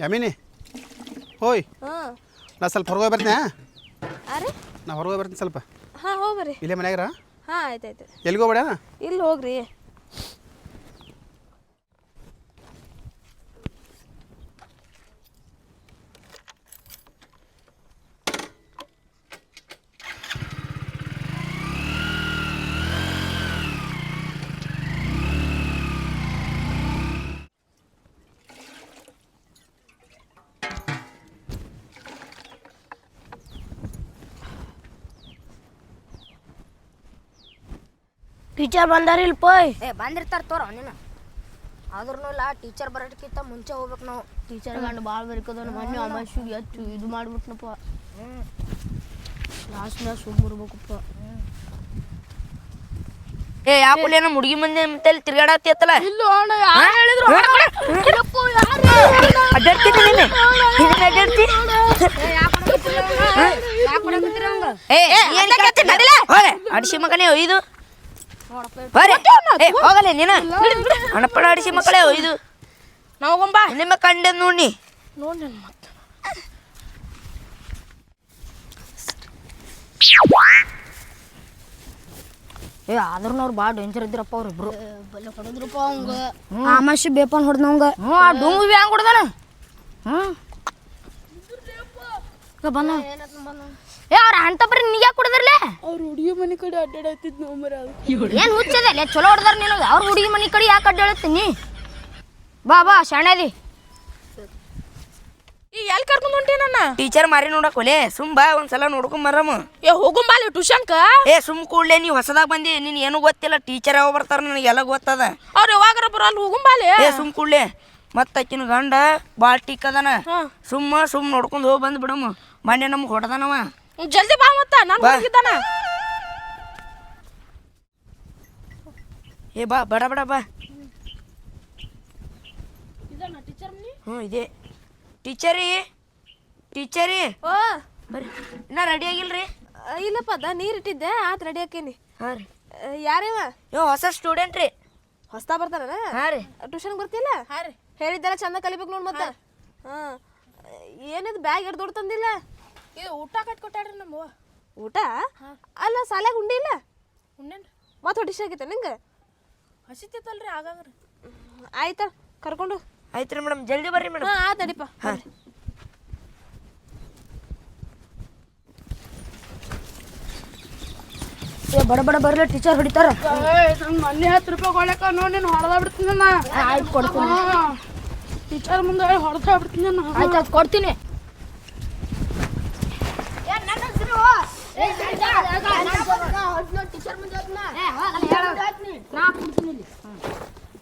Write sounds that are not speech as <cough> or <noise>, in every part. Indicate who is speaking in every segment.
Speaker 1: ಯಾಮಿನಿ? ಹೋಯ್.
Speaker 2: ಹಾಂ.
Speaker 1: ನಾ ಸ್ವಲ್ಪ ಹೊರಗೆ ಬರ್ತೀನಿ
Speaker 2: ಅರೆ
Speaker 1: ನಾ ಹೊರಗೆ ಬರ್ತೀನಿ ಸ್ವಲ್ಪ.
Speaker 2: ಹಾಂ ಹೋಗ್ರಿ
Speaker 1: ಇಲ್ಲೇ ಮನ್ಯಾಗರ?
Speaker 2: ಹಾಂ ಆಯ್ತು ಆಯ್ತು.
Speaker 1: ಎಲ್ಲಿಗೆ ಹೋಗ್ಬೇಡ?
Speaker 2: ಇಲ್ಲಿ ಹೋಗ್ರಿ.
Speaker 3: ಟೀಚರ್ ಬಂದಾರ ಇಲ್ಲಿ ಪೋಯ್.
Speaker 4: ಏ ಬಂದಿರ್ತಾರ ತೋರ ನೀನು ಆದ್ರೂ ಇಲ್ಲ ಟೀಚರ್ ಬರೋದಕ್ಕಿಂತ ಮುಂಚೆ ಹೋಗ್ಬೇಕು ನಾವು.
Speaker 3: ಟೀಚರ್ ಗಂಡು ಭಾಳ ಬರೀಕದ ಮೊನ್ನೆ ಅಮಾಶಿಗೆ ಹೆಚ್ಚು ಇದು ಮಾಡ್ಬಿಟ್ನಪ್ಪ. ಲಾಸ್ಟ್ ಮ್ಯಾಚ್ ಹೋಗಿ ಬರ್ಬೇಕಪ್ಪ.
Speaker 4: ಏ ಯಾಕೆ ಏನೋ ಹುಡುಗಿ ಮಂದಿ ಮತ್ತೆ ತಿರ್ಗಾಡತ್ತಿ ಅತ್ತಲ್ಲ
Speaker 3: ಇಲ್ಲ ಅಣ್ಣ ಯಾರು ಹೇಳಿದ್ರು?
Speaker 4: ಅಡ್ಡಾಡ್ತೀನಿ ನೀನು ನೀನು ಅಡ್ಡಾಡ್ತಿ ಏ ಏನ್ ಕತ್ತಿ ನಡಿಲ. ಹೋಗೆ ಅಡಿಸಿ ಮಗನೇ ಒಯ್ದು. ಏ ಹೋಗಲೆ ನೀನು? ಅಣಪಡ ಅಡಿಸಿ ಮಕ್ಕಳೇ ಇದು.
Speaker 2: ನಾವೊಂಬ
Speaker 4: ನಿಮ್ಮ ಕಂಡೆ ನೋಡಿ
Speaker 3: ನೋಡಿ ಮತ್ತೆ
Speaker 4: ಏ ಆದ್ರೂ ಅವ್ರು ಭಾಳ ಡೇಂಜರ್ ಇದ್ರಪ್ಪ ಅವ್ರು ಇಬ್ರು
Speaker 3: ಬಲ್ಲ ಹೊಡೆದ್ರಪ್ಪ ಅವಂಗ
Speaker 4: ಆಮಾಶಿ ಬೇಪನ್ ಹೊಡೆದವಂಗ ಹ್ಞೂ ಆ ಡೂಂಗು ಬಿ ಹಂಗೆ ಹೊಡೆದಾನ? ಹ್ಞೂ ಬಂದ ಏ ಅವ್ರ ಅಂತ ಬರೀ ನೀ ಯಾಕೆ ಕುಡಿದ್ರಲೆ
Speaker 3: ಅವ್ರ ಹುಡುಗಿ ಮನೆ ಕಡೆ ಅಡ್ಡಾಡತ್ತಿದ್ ನೋಮರ
Speaker 4: ಏನು ಹುಚ್ಚದಲ್ಲ ಚಲೋ ಹೊಡೆದಾರ ನೀನು. ಅವ್ರ ಹುಡುಗಿ ಮನೆ ಕಡೆ ಯಾಕೆ ಅಡ್ಡಾಡತ್ತೀನಿ ಬಾ ಬಾ ಶಾಣದಿ
Speaker 2: ಈ ಎಲ್ಲಿ ಕರ್ಕೊಂಡು ಹೊಂಟಿ ನನ್ನ?
Speaker 4: ಟೀಚರ್ ಮಾರಿ ನೋಡಕ್ ಒಲೆ ಸುಮ್ ಬಾ ಒಂದ್ಸಲ ನೋಡ್ಕೊಂಡ್ ಬರಮ್ಮ
Speaker 2: ಏ ಹೋಗುಂಬಾಲಿ ಟ್ಯೂಷನ್ಕ.
Speaker 4: ಏ ಸುಮ್ ಕೂಡ್ಲೆ ನೀವು ಹೊಸದಾಗ ಬಂದಿ. ನಿನ್ ಏನು ಗೊತ್ತಿಲ್ಲ ಟೀಚರ್ ಯಾವ ಬರ್ತಾರ ನನಗೆ ಎಲ್ಲ ಗೊತ್ತದ.
Speaker 2: ಅವ್ರು ಯಾವಾಗಾರ ಬರಲ್ಲ ಹೋಗುಂಬಾಲಿ
Speaker 4: ಏ ಸುಮ್ ಕೂಡ್ಲೆ. ಮತ್ತ ಅಕ್ಕಿನ ಗಂಡ ಭಾಳ ಟಿಕ್ ಅದಾನ. ಸುಮ್ಮ ಸುಮ್ ನೋಡ್ಕೊಂಡ್ ಹೋಗಿ ಬಂದ್ ಬಿಡಮ್ಮ ಮೊನ್ನೆ ನಮ್ಗೆ ಹೊಡೆದಾನವ.
Speaker 2: ಜಲ್ದಿ ಬಾ ಮತ್ತ ನಾನು
Speaker 4: ಬಾ.
Speaker 2: ಹೋಗಿದ್ದಾನ.
Speaker 4: ಏ ಬಾ ಬಡ ಬಡ ಬಾ. ಹ್ಞೂ ಇದೆ. ಟೀಚರಿ ಟೀಚರಿ.
Speaker 2: ಓ.
Speaker 4: ಬರ್ರಿ. ಇನ್ನ ರೆಡಿ ಆಗಿಲ್ರಿ?
Speaker 2: ಆ, ಇಲ್ಲಪ್ಪ ಅದ ನೀರ್ ಇಟ್ಟಿದ್ದೆ ಆತ್ ರೆಡಿ ಹಾಕೇನಿ
Speaker 4: ಹಾಂ ರೀ.
Speaker 2: ಯಾರೇವ?
Speaker 4: ಯೋ ಹೊಸ ಸ್ಟೂಡೆಂಟ್ ರೀ.
Speaker 2: ಹೊಸ್ತಾ ಬರ್ತಾನ
Speaker 4: ಹಾಂ ರೀ.
Speaker 2: ಟ್ಯೂಷನ್ ಬರ್ತಿಲ್ಲ? ಹಾಂ ರೀ. ಹೇಳಿದ್ದೆಲ್ಲ ಚಂದ ಕಲಿಬೇಕು ನೋಡ್ ಮತ್ತೆ. ಹಾಂ ಏನದು ಬ್ಯಾಗ್ ಎರಡು ದೊಡ್ಡ ತಂದಿಲ್ಲ? ಇದು ಊಟ ಕಟ್ಕೊಟ್ಟಾಡ್ರಿ ನಮ್ಮ ಊಟ? ಅಲ್ಲ ಸಾಲ್ಯಾಗ ಉಂಡಿಲ್ಲ ಉಂಡೇನ್. ಮತ್ತೆ ಹೊಡಿಸಿ ಆಗೈತೆ ನಿಂಗೆ? ಹಸಿತೈತಲ್ರಿ ಆಗಾಗ್ರಿ. ಆಯ್ತ ಕರ್ಕೊಂಡು.
Speaker 4: ಆಯ್ತು ರೀ ಮೇಡಮ್ ಜಲ್ದಿ ಬರ್ರಿ ಮೇಡಮ್.
Speaker 2: ಹಾಂ ಆಯ್ತು ನಡಿಪ
Speaker 4: ಹಾಂ.
Speaker 3: ಏ ಬಡ ಬಡ ಬರ್ಲಿ ಟೀಚರ್ ಹೊಡಿತಾರ.
Speaker 5: ಮನೆ ಮೊನ್ನೆ ಹತ್ತು ರೂಪಾಯಿ ಕೊಡಕ ನೋಡಿ ನೀನು ಹೊಡೆದ ಬಿಡ್ತೀನಿ
Speaker 3: ಆಯ್ತು ಕೊಡ್ತೀನಿ.
Speaker 5: ಟೀಚರ್ ಮುಂದೆ ಹೊಡೆದ ಬಿಡ್ತೀನಿ
Speaker 3: ಆಯ್ತು ಆಯ್ತು ಕೊಡ್ತೀನಿ.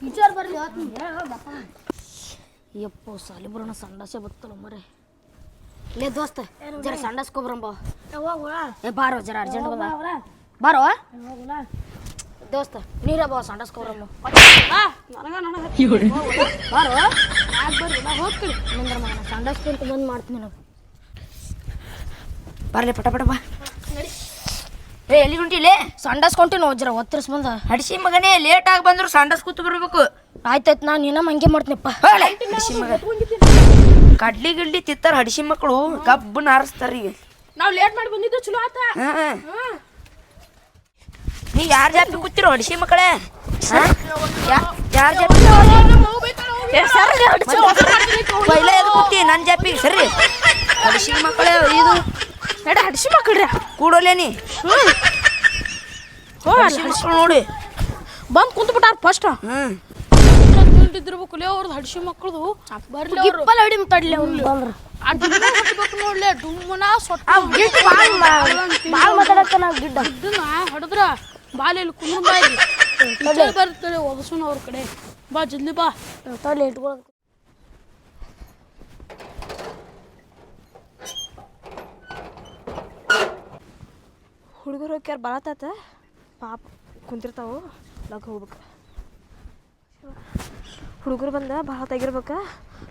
Speaker 3: ಟೀಚರ್ ಬರ್ಲಿ ಯಪ್ಪ ಸಾಲಿಬ್ರಣ ಸಂಡಾಸೆ ಬತ್ತಲ್ಲ ಮರೆ. ಲೇ ದೋಸ್ತ ಜರ ಸಂಡಾಸ್ಕೊಬ್ರಂಬ ಏ ಬಾರೋ ಜರ ಅರ್ಜೆಂಟ್ ಬಂದ. ಬಾರೋ? ದೋಸ್ತ ನೀರೇ ಬಾ ಸಂಡಾಸ್ಕೊಬ್ರಂಬ <laughs> ಬಾರೋ? ಹೋಗ್ತೀನಿ. ನಿಂದ್ರ ಮಗನ ಸಂಡಾಸ್ಕೊಂತ ಬಂದು ಮಾಡ್ತೀನಿ ನಾವು
Speaker 4: ಬರ್ಲಿ ಪಟ ಪಟ ಬಾ. ಏ ಎಲ್ಲಿ ಹೊಂಟಿಲೆ
Speaker 3: ಸಂಡಸ್ ಕೊಂಟಿನ ಜರ ಒತ್ತರಿಸ್ ಬಂದ.
Speaker 4: ಹಡಿಸಿ ಮಗನೇ ಲೇಟ್ ಆಗಿ ಬಂದ್ರು ಸಂಡಸ್ ಕೂತು ಬರ್ಬೇಕು.
Speaker 3: ಆಯ್ತಾಯ್ತು ನಾನು ನಿನ್ನ ಹಂಗೆ ಮಾಡ್ತೀನಪ್ಪ.
Speaker 4: ಹಡಿಸಿ ಮಗ. ಕಡ್ಲಿ ಗಿಡ್ಲಿ ತಿತ್ತಾರ ಹಡಿಸಿ ಮಕ್ಕಳು ಕಬ್ಬು ನಾರಿಸ್ತಾರ ಈಗ.
Speaker 2: ನಾವು ಲೇಟ್ ಮಾಡಿ ಬಂದಿದ್ದು ಚಲೋ ಆತ.
Speaker 4: ನೀ ಯಾರ ಜಾತಿ ಕೂತಿರೋ ಹಡಿಸಿ ಮಕ್ಕಳೇ? ಯಾರ ಜಾತಿ ಪೈಲ ಎದು ಕೂತಿ ನನ್ನ ಜಾಪಿ ಸರಿ. ಹಡಿಸಿ ಮಕ್ಕಳೇ ಇದು
Speaker 2: ನಡ ಹಡಿಸಿ ಮಕ್ಕಳ್ರಿ.
Speaker 4: ಕೂಡೋಲೇನಿ ಹ್ಞೂ ಮಕ್ಕಳು ನೋಡಿ.
Speaker 2: ಬಂದು ಕುಂತ್ಬಿಟ್ಟಾರ ಫಸ್ಟ್
Speaker 5: ಹ್ಞೂ ಅವ್ರದ್ದು ಹಡ್ಸಿ ಮಕ್ಕಳದು. ಬರ್ಲಿ
Speaker 3: ಹೊಡಿ ತಡ್ಲಿ ಅವ್ರು. ಬಂದ್ರು
Speaker 5: ಆ ಡುಮ್ಮ ಹೊಡಿಬೇಕು ನೋಡ್ಲೆ ಡುಮ್ಮನ ಸೊಟ್ಟ
Speaker 3: ಗಿಡ್ಡ
Speaker 5: ಹೊಡೆದ್ರ ಕುಂದ್ರ ಬಾಯಿ ಟೀಚರ್ ಬರ್ತಾರೆ ಒಗಸುನ ಅವ್ರ ಕಡೆ. ಬಾ ಜಲ್ದಿ ಬಾ.
Speaker 3: ತಲೆ ಇಟ್ಕೊಳ್ಳೋದು
Speaker 2: ಹುಡುಗರು ಹೋಗ್ಯಾರ ಬರತ್ತಾತ ಪಾಪ ಕುಂತಿರ್ತಾವು ಲಗ್ ಹೋಗ್ಬೇಕು. ಹುಡುಗರು ಬಂದ ಭಾಳ ತೆಗಿರ್ಬೇಕು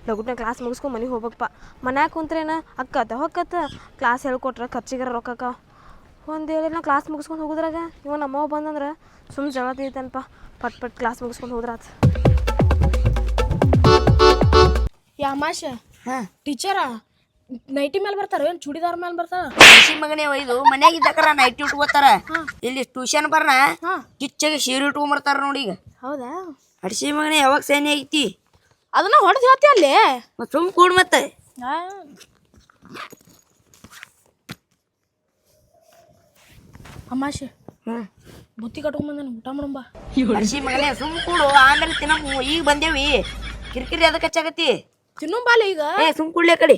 Speaker 2: ಲಗುಟ್ನ ಕ್ಲಾಸ್ ಮುಗಿಸ್ಕೊಂಡು ಮನೆಗೆ ಹೋಗ್ಬೇಕಪ್ಪ. ಮನ್ಯಾಗ ಕುಂತ್ರೇನ? ಅಕ್ಕತ್ತ ಹೊಕ್ಕತ್ತ ಕ್ಲಾಸ್ ಹೇಳ್ಕೊಟ್ರೆ ಖರ್ಚಿಗಾರ ರೊಕ್ಕಕ್ಕ. ಒಂದು ಹೇಳಿ ನಾ ಕ್ಲಾಸ್ ಮುಗಿಸ್ಕೊಂಡು ಹೋಗುದ್ರಾಗ ಇವ ನಮ್ಮವ್ವ ಬಂದಂದ್ರೆ ಸುಮ್ಮನೆ ಜಗಳ ತೆಗಿತಾನಪ್ಪ. ಪಟ್ ಪಟ್ ಕ್ಲಾಸ್ ಮುಗಿಸ್ಕೊಂಡು ಹೋದ್ರಾತ.
Speaker 5: ಯಾಮಾಶ ಟೀಚರ ನೈಟಿ ಮೇಲೆ ಬರ್ತಾರ? ಏನು ಚೂಡಿದಾರ ಮೇಲೆ ಬರ್ತಾರ?
Speaker 4: ಅಡಿಸಿ ಮಗನೇ ಒಯ್ದು ಮನ್ಯಾಗ ಇದ್ದಕ್ಕಾರ ನೈಟಿ ಉಟ್ಕೋತಾರ ಇಲ್ಲಿ ಟ್ಯೂಷನ್ ಬರ್ನ. ಕಿಚ್ಚಾಗಿ ಸೀರೆ ಇಟ್ಕೊಂಡ್ಬರ್ತಾರ ನೋಡಿ ಈಗ.
Speaker 2: ಹೌದಾ?
Speaker 4: ಅಡಿಸಿ ಮಗನೇ ಯಾವಾಗ ಸೇನೆ ಐತಿ?
Speaker 5: ಅದನ್ನ ಹೊಡೆದು ಹೇಳ್ತಿ ಅಲ್ಲಿ.
Speaker 4: ಸುಮ್ ಕೂಡ್ ಮತ್ತೆ.
Speaker 5: ಅಮ್ಮಾಶಿ
Speaker 4: ಹ್ಮ್
Speaker 5: ಬುತ್ತಿ ಕಟ್ಕೊಂಬಂದ ಊಟ ಮಾಡಂಬ
Speaker 4: ಅಡಿಸಿ ಮಗನೇ ಸುಮ್ ಕೂಡು. ಆಮೇಲೆ ತಿನ್ನ ಈಗ ಬಂದೇವಿ. ಕಿರಿಕಿರಿ ಅದಕ್ಕೆ ಹಚ್ಚಾಗತ್ತಿ
Speaker 5: ಬಾಲ ಈಗ.
Speaker 4: ಏ ಸುಮ್ ಕೂಡ್ಲೆ ಕಡೆ.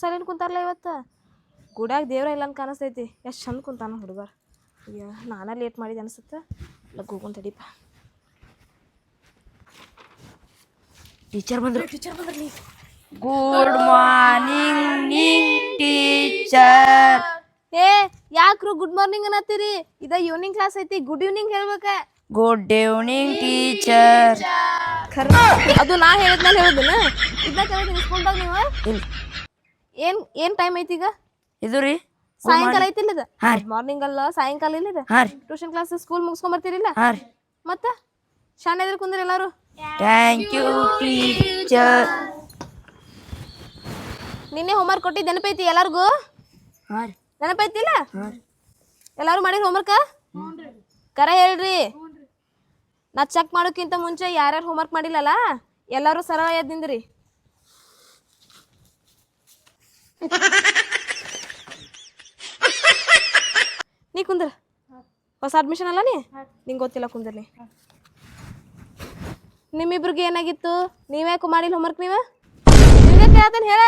Speaker 2: ಸೈಲೆಂಟ್ ಕುಂತಾರಲ್ಲ ಇವತ್ತು? ಗುಡ್ಯಾಗ ದೇವ್ರ ಇಲ್ಲ ಅಂತ ಕಾಣಿಸ್ತೈತಿ. ಎಷ್ಟು ಚಂದ ಕುಂತಾನ ಹುಡುಗರು. ಅಯ್ಯೋ ನಾನೇ ಲೇಟ್ ಮಾಡಿದೆ ಅನಿಸುತ್ತೆ? ಲಗ್ಗುಕೊಂಡ್ ತಡೀಪ.
Speaker 4: ಟೀಚರ್ ಬಂದರು. ಟೀಚರ್ ಬಂದ್ರಿ ಗುಡ್ ಮಾರ್ನಿಂಗ್ ನಿಂಗ್ ಟೀಚರ್
Speaker 2: ಏ ಯಾಕ್ರು ಗುಡ್ ಮಾರ್ನಿಂಗ್ ಅನ್ನತ್ತೀರಿ? ಇದ ಈವ್ನಿಂಗ್ ಕ್ಲಾಸ್ ಐತಿ. ಗುಡ್ ಈವ್ನಿಂಗ್ ಹೇಳ್ಬೇಕ.
Speaker 4: ಗುಡ್ ಈವ್ನಿಂಗ್ ಟೀಚರ್
Speaker 2: ಅದು ನಾ ಹೇಳಿದ್ಮೇಲೆ ಹೇಳಿದ್ನ ಇದನ್ನ ಕೇಳಿದ್ರೆ ಇಸ್ಕೊಂಡಾಗ ನೀವು?
Speaker 4: ಇಲ್ಲ.
Speaker 2: ಏನ್ ಏನ್ ಟೈಮ್ ಐತಿ ಈಗ?
Speaker 4: ಇದು ರೀ?
Speaker 2: ಸಾಯಂಕಾಲ ಐತಿ ಇದು
Speaker 4: ಹಾ ರೀ.
Speaker 2: ಮಾರ್ನಿಂಗ್ ಅಲ್ಲ ಸಾಯಂಕಾಲ ಇಲ್ಲ ಇದು
Speaker 4: ಹಾ ರೀ.
Speaker 2: ಟ್ಯೂಷನ್ ಕ್ಲಾಸ್ ಸ್ಕೂಲ್ ಮುಗಿಸ್ಕೊಂಡ್ ಬರ್ತೀರಿಲ್ಲ?
Speaker 4: ಹಾ ರೀ.
Speaker 2: ಮತ್ತ? ಶಾಣೆ ಎದ್ರ ಕುಂದ್ರಿ ಎಲ್ಲಾರು?
Speaker 4: ಥ್ಯಾಂಕ್ ಯು ಟೀಚರ್
Speaker 2: ನಿನ್ನೆ ಹೋಮ್ವರ್ಕ್ ಕೊಟ್ಟಿದ್ದು ನೆನಪೈತಿ ಎಲ್ಲಾರ್ಗೂ?
Speaker 4: ಹಾ ರೀ.
Speaker 2: ನೆನಪೈತಿಲ್ಲ? ಎಲ್ಲಾರು ಹೋಮ್ ವರ್ಕ್ ಕರ ಹೇಳ್ರಿ. ನಾ ಚೆಕ್ ಮಾಡೋಕ್ಕಿಂತ ಮುಂಚೆ ಯಾರ್ಯಾರು ಹೋಮ್ವರ್ಕ್ ಮಾಡಿಲ್ಲಲ್ಲ ಎಲ್ಲರೂ ಸರಳ ಎದ್ದು ನಿಂದ್ರಿ <laughs> ನೀ ಕುಂದ್ರ? ಹೊಸ ಅಡ್ಮಿಷನ್ ಅಲ್ಲ ನೀ? ನಿಂಗೆ ಗೊತ್ತಿಲ್ಲ ಕುಂದ್ರಲಿ. ನಿಮ್ಮಿಬ್ರಿಗೆ ಏನಾಗಿತ್ತು? ನೀವೇ ಮಾಡಿಲ್ಲ ಹೋಮ್ವರ್ಕ್ ನೀವೇ? ಹೇಳ?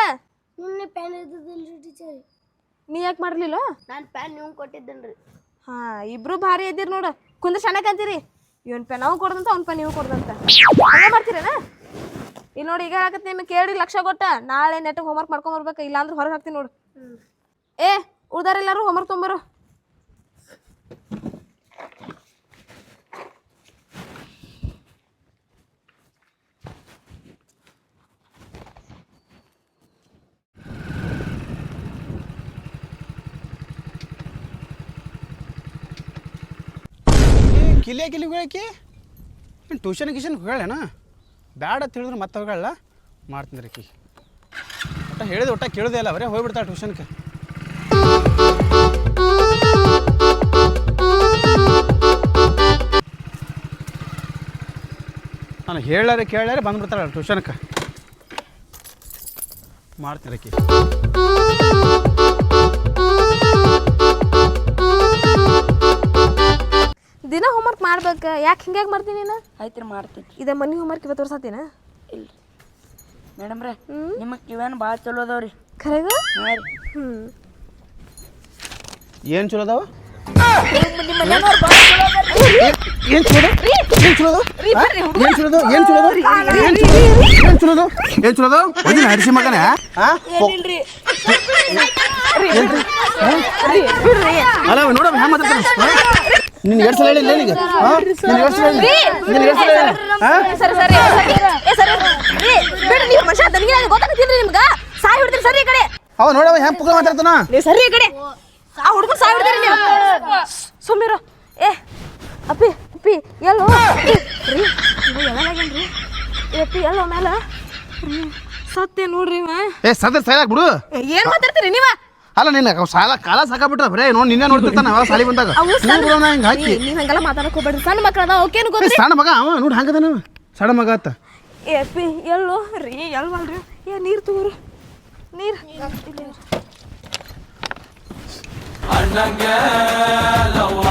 Speaker 3: ನಿನ್ನೆ ಪ್ಯಾನ್ ಇದ್ದಿದ್ದಿಲ್ರಿ ಟೀಚರ್
Speaker 2: ನೀ ಯಾಕೆ ಮಾಡಿರ್ಲಿಲ್ಲ
Speaker 3: ನಾನು ಪ್ಯಾನ್ ನೀವು ಕೊಟ್ಟಿದ್ದೇನ್ರಿ.
Speaker 2: ಹಾ ಇಬ್ರು ಭಾರಿ ಇದ್ದೀರಿ ನೋಡ. ಕುಂದ್ರ ಶಾಣಕ್ ಅಂತೀರಿ? ಇವನ್ ಪೆನ್ ಅವ್ ಕೊಡ್ದಂತ ಅವ್ನ ಪೆನ್ ನೀವು ಕೊಡ್ದಂತ. ಮಾಡ್ತೀರೇನ? ಇಲ್ಲಿ ನೋಡಿ ಈಗ ಹಾಕತ್ ನಿಮಗೆ ಕೇಳಿ ಲಕ್ಷ ಕೊಟ್ಟ, ನಾಳೆ ನೆಟ್ಟಿಗೆ ಹೋಮ್ವರ್ಕ್ ಮಾಡ್ಕೊಂಡ್ ಬರ್ಬೇಕು ಇಲ್ಲ ಅಂದ್ರೆ ಹೊರಗೆ ಹಾಕ್ತೀನಿ ನೋಡು. ಏ ಉಳ್ದಾರೆಲ್ಲರೂ ಹೋಮ್ವರ್ಕ್ ತೊಂಬರು
Speaker 1: ಕಿಲಿಯ ಕಿಲಿ ಹೇಳಕ್ಕೆ ಏನು ಟ್ಯೂಷನ್ ಗಿಷನ್ ಹೇಳೇನ ಬ್ಯಾಡ ತಿಳಿದ್ರೆ ಮತ್ತೆ ಹೋಗಲ್ಲ ಮಾಡ್ತೀನಿ ರೀ ಒಟ್ಟ ಹೇಳಿದ ಒಟ್ಟ ಕೇಳೋದೇ ಇಲ್ಲ ಅವರೇ ಹೋಗ್ಬಿಡ್ತಾಳೆ ಟ್ಯೂಷನ್ಗೆ ನಾನು ಹೇಳಾರೆ ಕೇಳಾರೆ ಬಂದ್ಬಿಡ್ತಾಳೆ ಟ್ಯೂಷನ್ಗೆ ಮಾಡ್ತೀನಿ ರೀ
Speaker 2: ಯಾಕೆ ಹಿಂಗ್ಯಾಕೆ ಮಾಡ್ತೀನಿ ನೀನು?
Speaker 4: ಆಯ್ತು ಮಾಡ್ತೀನಿ
Speaker 2: ಇದ ಮನಿ ಹೋಮ್ವರ್ಕ್ ಇವತ್ತು ತೋರ್ಸತ್ತೀನ
Speaker 4: ಇಲ್ಲ ಮೇಡಮ್ ರೀ ನಿಮ್ಮ ಕಿವೇನು ಭಾಳ ಚಲೋ ಅದಾವ ರೀ
Speaker 2: ಖರೇಗ?
Speaker 4: ಹಾಂ ರೀ.
Speaker 2: ಹ್ಞೂ
Speaker 1: ಏನು ಚಲೋ ಅದಾವ?
Speaker 4: ಚಲೋ
Speaker 1: ಏನು ಚಲೋ ಏನು ಚಲೋ ಏನು ಚಲೋ ಏನು ಚಲೋ ಏನು ಚಲೋ ಏನು ಚಲೋ ಒಂದಿನ ಹರಿಸಿ ಮಗನ
Speaker 4: ಏನಿಲ್ರಿ
Speaker 1: ಅಲ್ಲ ನೋಡ ಹ್ಯಾಂಗ ಮಾತಾಡ್ತಾನೆ? ನಿನ್ ಎರಡು ಸಲ ಹೇಳಿಲ್ಲ ನಿನಗೆ ನಿನ್ನ ಎರಡು ಸಲ ನಿನ್ ಎರಡು ಸಲ ಹೇಳಿಲ್ಲ?
Speaker 2: ಸರಿ ಸರಿ ಏ ಸರಿ ರೀ ಬಿಡ್ರಿ ನೀವು ಮನುಷ್ಯ ನನಗೆ ಗೊತ್ತಾಗ್ತಿದ್ರಿ ನಿಮ್ಗೆ? ಸಾಯಿ ಬಿಡ್ತೀರಿ ಸರಿ ಈ ಕಡೆ.
Speaker 1: ಅವ ನೋಡವ ಹೆಂಗೆ ಪುಕ್ಕ ಮಾತಾಡ್ತಾನ?
Speaker 2: ನೀವು ಸರಿ ಈ ಕಡೆ. ಆ ಹುಡುಗರು ಸಾಯಿ ಬಿಡ್ತೀರಿ ನೀವು. ಸುಮ್ಮಿರು ಏ ಅಪ್ಪಿ ಅಪ್ಪಿ ಎಲ್ಲೋ? ರೀ ಯಾವಾಗೇನ್ರಿ ಏ ಅಪ್ಪಿ ಎಲ್ಲೋ ಮೇಲೆ ಸತ್ತೆ ಸತ್ಯ ನೋಡ್ರಿ ಇವ.
Speaker 1: ಏ ಸದ್ರ ಸೈಲಾಗ್ ಬಿಡು
Speaker 2: ಏನ್ ಮಾತಾಡ್ತೀರಿ ನೀವ?
Speaker 1: ಅಲ್ಲ ನಿನ್ನ ಸಾಲ ಕಾಲ ಸಾಕಾಬಿಟ್ರ ಬರೇ ನೋಡಿ ನಿನ್ನೆ ನೋಡ್ತಿರ್ತಾನ ಅವ ಸಾಲಿ ಬಂದಾಗ.
Speaker 2: ಅವು
Speaker 1: ಸಣ್ಣ- ಬಿಡೋಣ ಹಿಂಗೆ ಹಾಕಿ.
Speaker 2: ನೀ- ನೀವ್ ಹಂಗೆಲ್ಲ ಮಾತಾಡಕ್ ಹೋಗ್ಬೇಡ್ರಿ. ಸಣ್ಣ ಮಕ್ಕಳ ಅದಾವ ಓಕೇನು
Speaker 1: ಏ,
Speaker 2: ಗೊತ್ತ್ರಿ
Speaker 1: ಸಣ್ಣ ಮಗ ಅವ ನೋಡಿ ಹಂಗದ ನಾವು. ಸಣ್ಣ ಮಗ ಆತ.
Speaker 2: ಏ ಅಪ್ಪಿ ಎಲ್ಲೋ? ರೀ ಎಲ್ವಲ್ರಿ ಏ ನೀರು ತಗೋರು. ನೀರು.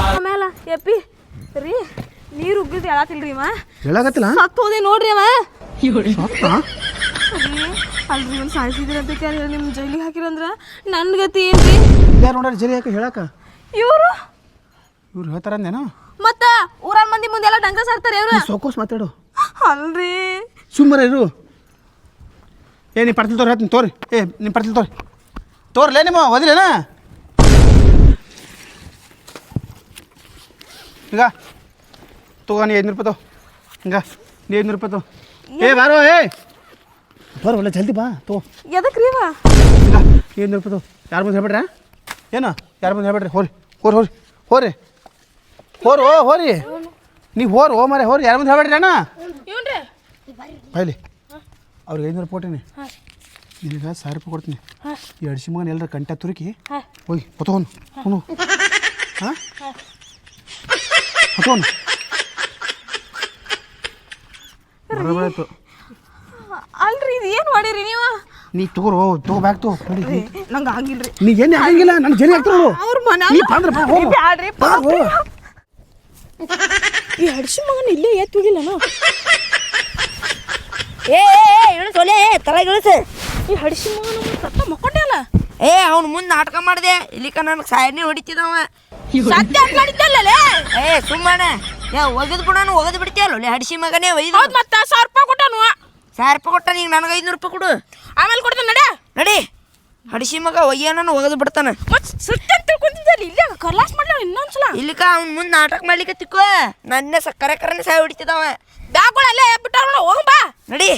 Speaker 2: ಆಮೇಲೆ ಎಪ್ಪಿ ರೀ ನೀರು ಉಗ್ಗಿದ್ ಹೇಳತ್ತಿಲ್ರಿ ಇವ.
Speaker 1: ಹೇಳಾಗತ್ತಿಲ್ಲ
Speaker 2: ಸತ್ತು ಹೋದೆ ನೋಡ್ರಿ ಅವ.
Speaker 1: ಸತ್ತ?
Speaker 2: ಅಲ್ರಿ ಒಂದು ಸಾಯಿಸಿದ್ರಿ ಅಂತ ಕೇಳಿ ನಿಮ್ಮ ಜೈಲಿಗೆ ಹಾಕಿರಂದ್ರ? ನನ್ನ ಗತಿ ಏನ್ರಿ?
Speaker 1: ಯಾರು ನೋಡ್ರಿ ಜೈಲಿ ಯಾಕೆ ಹೇಳಕ?
Speaker 2: ಇವರು?
Speaker 1: ಇವ್ರು ಹೇಳ್ತಾರಂದೇನೋ
Speaker 2: ಮತ್ತ ಊರಾನ್ ಮಂದಿ ಮುಂದೆ ಎಲ್ಲ ಡಂಗ ಸಾರ್ತಾರೆ ಇವ್ರು?
Speaker 1: ಸೋಕೋಸ್ ಮಾತಾಡು.
Speaker 2: ಅಲ್ರಿ.
Speaker 1: ಸುಮ್ಮರ ಇರು. ಏ ನೀ ಪಡ್ತಿಲ್ ತೋರಿ ಹೇಳ್ತೀನಿ ತೋರಿ. ಏ ನಿಮ್ಮ ಪಡ್ತಿಲ್ ತೋರಿ. ತೋರ್ಲೇ ನಿಮ್ಮ ಓದಿಲೇನ ಈಗ ತಗೋ ನೀ ಐದುನೂರು ರೂಪಾಯಿ ತಗೋ. ಹಿಂಗ. ನೀ ಐದುನೂರು ರೂಪಾಯಿ ತಗೋ. ಏ ಬಾರೋ ಏ. ಬರೋ ಒಳ್ಳೆ ಜಲ್ದಿ ಬಾ ತೋ.
Speaker 5: ಎದಕ್ಕೆ ರೀ
Speaker 1: ಏನು ಯಾರು ಬಂದು ಹೇಳ್ಬೇಡ್ರ? ಏನು? ಯಾರು ಬಂದು ಹೇಳ್ಬೇಡ್ರಿ? ಹೋರಿ ಹೋರಿ ಹೋರಿ ಹೋರಿ. ಹೋರು ಹೋರಿ. ನೀವು ಹೋರು ಹೋ ಮರೆ ಹೋರಿ. ಯಾರು ಬಂದು ಹೇಳ್ಬೇಡ್ರಿ ಅಣ್ಣ?
Speaker 3: ಬೈಲಿ.
Speaker 1: ಬಾಯ್ಲಿ ಅವ್ರಿಗೆ ಐನೂರು ಕೊಟ್ಟಿನಿ ನಿನಗೆ ಸಾವಿರ ರೂಪಾಯಿ ಕೊಡ್ತೀನಿ. ಈ ಅಡಿಸಿ ಮಗನ ಎಲ್ಲರ ಕಂಟ ತುರುಕಿ ಹೋಗಿ. ಹೊತ್ಕೊಂಡು ಹ್ಞೂ ಹಾಂ? ಹೊತ್ಕೊಂಡು ಬರಬಾಯ್ತು
Speaker 5: ಮಾಡಿರಿ ನೀವು?
Speaker 1: ನೀ ತಗೋರು ತಗೋ ಬ್ಯಾಗ್ ತಗೋ ನಡಿ.
Speaker 5: ನಂಗೆ ಆಗಿಲ್ರಿ.
Speaker 1: ನೀ ಏನು ಆಗಂಗಿಲ್ಲ ನನ್ನ ಜರಿ ಹಾಕ್ತಾರ
Speaker 5: ಅವ್ರ ಮನೆ
Speaker 1: ನೀ ಬಂದ್ರ ಬಾ ಹೋಗು.
Speaker 5: ಬ್ಯಾಡ್ರಿ
Speaker 1: ಹೋಗು.
Speaker 5: ಈ ಹಡ್ಸಿ ಮಗನ ಇಲ್ಲೇ ಎತ್ತು ಹೋಗಿಲ್ಲನು
Speaker 4: ಏ ಇಳಿಸ್ ತರ ಇಳಿಸು.
Speaker 5: ಈ ಹಡ್ಸಿ ಮಗನ ಸತ್ತ ಮಕ್ಕೊಂಡೆ ಅಲ್ಲ?
Speaker 4: ಏ ಅವ್ನು ಮುಂದೆ ನಾಟಕ ಮಾಡಿದೆ. ಇಲ್ಲಿಕ ನನಗೆ ಸಾಯನ್ನೇ ಹೊಡಿತಿದವ.
Speaker 5: ಸತ್ಯ ಅನ್ಕೊಂಡಿದ್ದಲ್ಲೇ
Speaker 4: ಏ ಸುಮ್ಮನೆ. ಏ ಒಗದ್ ಬಿಡೋನು ಒಗದ್ ಬಿಡ್ತೀಯಲ್ಲ ಹಡ್ಸಿ ಮಗನೇ ಒಯ್ದು.
Speaker 5: ಹೌದು ಮತ್ತೆ ಸಾವಿರ ರೂಪಾಯಿ ಕೊಟ್ಟನು.
Speaker 4: ಸಾವಿರ ರೂಪಾಯಿ ಕೊಟ್ಟ ನೀನು ನನಗೆ ಐನೂರು ರೂಪಾಯಿ ಕೊಡು.
Speaker 5: ಆಮೇಲೆ ಕೊಡ್ತಾನೆ ನಡೆ.
Speaker 4: ನಡಿ. ಹಡಿಸಿ ಮಗ ಒಯ್ಯನನ್ನು ಒಗೆದು ಬಿಡ್ತಾನೆ.
Speaker 5: ಮತ್ತೆ ಸತ್ಯ ಅಂತ ತಿಳ್ಕೊಂತಿದ್ದಲ್ಲಿ ಇಲ್ಲೇ ಕಲಾಸ್ ಮಾಡ್ಲ ಇನ್ನೊಂದ್ಸಲ?
Speaker 4: ಇಲ್ಲಿಕ ಅವ್ನು ಮುಂದೆ ನಾಟಕ ಮಾಡ್ಲಿಕ್ಕೆ ತಿಕ್ಕೋ. ನನ್ನ ಸಕ್ಕರೆ ಕರನೆ ಸಾಯ ಹೊಡಿತಿದವ
Speaker 5: ಬ್ಯಾಗ್ಗಳು ಅಲ್ಲೇ ಬಿಟ್ಟಾರ ಹೋಗ ಬಾ.
Speaker 4: ನಡಿ.